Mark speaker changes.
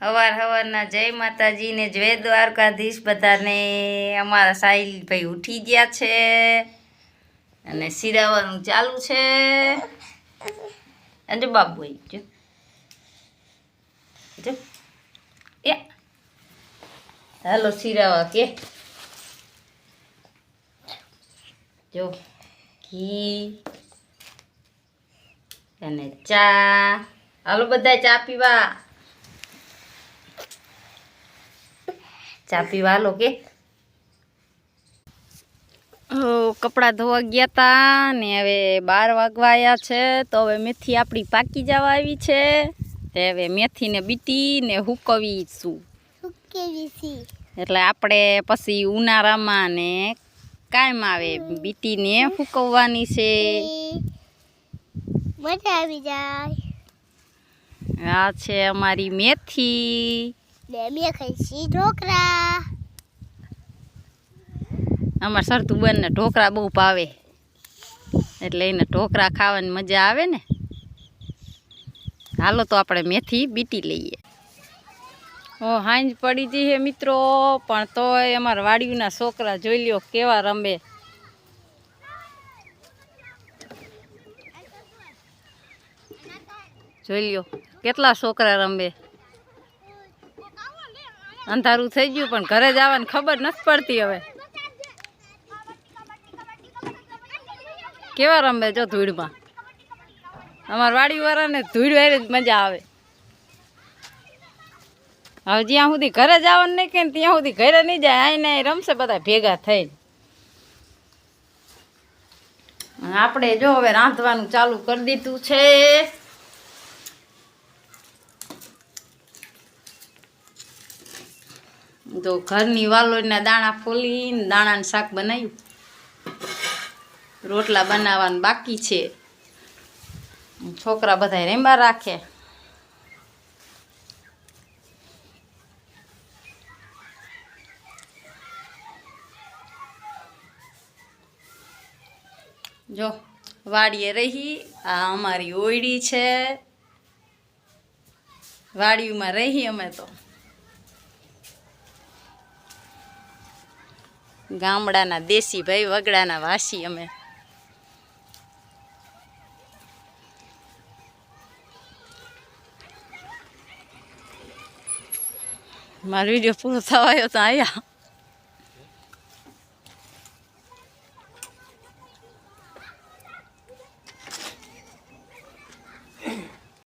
Speaker 1: હવાર હવારના જય માતાજીને, જય દ્વારકાધીશ બધાને. અમારા સાહિલભાઈ ઉઠી ગયા છે અને સિરાવાનું ચાલુ છે. અને બાબુ આવી જો. એ. હાલો સિરાવા કે. જો, ઘી અને ચા. હાલો બધા ચા પીવા. ચા પીવા લો કે? કપડાં ધોવા ગયા તા ને હવે બાર વાગવા આવ્યા છે તો હવે મેથી આપણી પાકી જવા આવી છે. તે હવે મેથીને બીટી ને હુકવીશું. એટલે આપણે પછી ઉનાળામાં ને કાયમ આવે બીટીને ફૂકવવાની છે.
Speaker 2: મજા આવી જાય.
Speaker 1: આ છે અમારી મેથી.
Speaker 2: ને બે ખાઈશી ઢોકળા.
Speaker 1: અમાર સરતું બંને ઢોકરા બહુ ભાવે. એટલે એને ઢોકળા ખાવાની મજા આવે ને. હાલો તો આપણે મેથી બીટી લઈએ. ઓ, હાંજ પડી જઈ હે મિત્રો, પણ તોય અમારા વાડીઓના છોકરા જોઈ લ્યો કેવા રમે. જોઈ લ્યો, કેટલા છોકરા રમે. અંધારું થઈ ગયું, પણ ઘરે જવાની ખબર નથી પડતી હવે. કેવા રમે જો ધૂળમાં? અમારા વાડીવાળાને ધૂળ વાળી જ મજા આવે. હવે જ્યાં સુધી ઘરે જવાનું નહીં કે ત્યાં સુધી ઘરે નહીં જાય આઈને રમશે બધા ભેગા થઈ આપણે જો હવે રાંધવાનું ચાલુ કરી દીધું છે. તો ઘરની વાલોડના દાણા ફોલીને દાણાનું શાક બનાવ્યું. રોટલા બનાવવાનું બાકી છે. છોકરા બધા રેમ્બા રાખે. જો, વાડીએ રહી, આ અમારી ઓયડી છે. વાડીમાં રહી અમે તો. ગામડાના દેશી ભાઈ વગડાના વાસી અમે. મારો વીડિયો પૂરો થવાયો તો આવ્યા